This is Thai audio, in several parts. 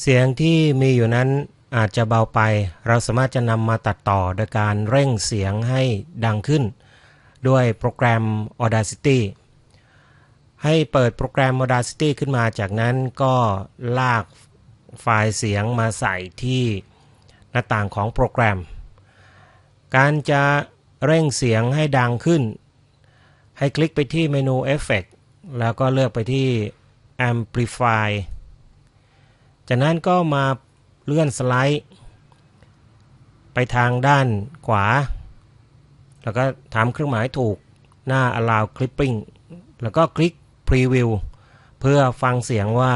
เสียงที่มีอยู่นั้นอาจจะเบาไป เราสามารถจะนำมาตัดต่อโดยการเร่งเสียงให้ดังขึ้น ด้วยโปรแกรม Audacity ให้เปิดโปรแกรม Audacity ขึ้นมาจากนั้นก็ลากไฟล์เสียงมาใส่ที่หน้าต่างของโปรแกรม การจะเร่งเสียงให้ดังขึ้น ให้คลิกไปที่เมนู Effect แล้วก็เลือกไปที่ Amplify จากนั้นก็มาเลื่อนสไลด์ ไปทางด้านขวา แล้วก็ทำเครื่องหมายถูกหน้า allow clipping แล้วก็คลิก preview เพื่อฟังเสียงว่า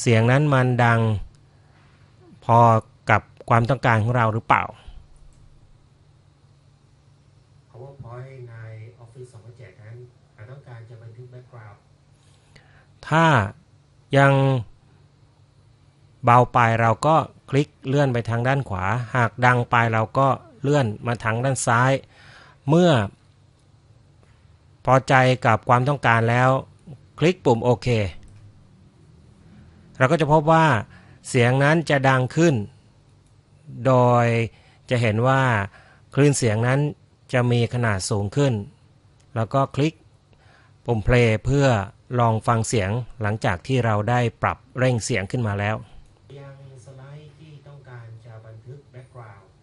เสียงนั้นมันดังพอกับความต้องการของเราหรือเปล่า PowerPoint ใน Office 2007นั้นเราต้องการจะบันทึก background ถ้ายัง เบาไปเราก็คลิกเลื่อนไปทางด้านขวา หากดังไปเราก็เลื่อนมาทางด้านซ้าย เมื่อ พอใจกับความต้องการแล้ว คลิกปุ่มโอเคเราก็จะพบว่าเสียงนั้นจะดังขึ้น โดยจะเห็นว่าคลื่นเสียงนั้นจะมีขนาดสูงขึ้น แล้วก็คลิกปุ่มเพลย์เพื่อลองฟังเสียงหลังจากที่เราได้ปรับเร่งเสียงขึ้นมาแล้ว proud.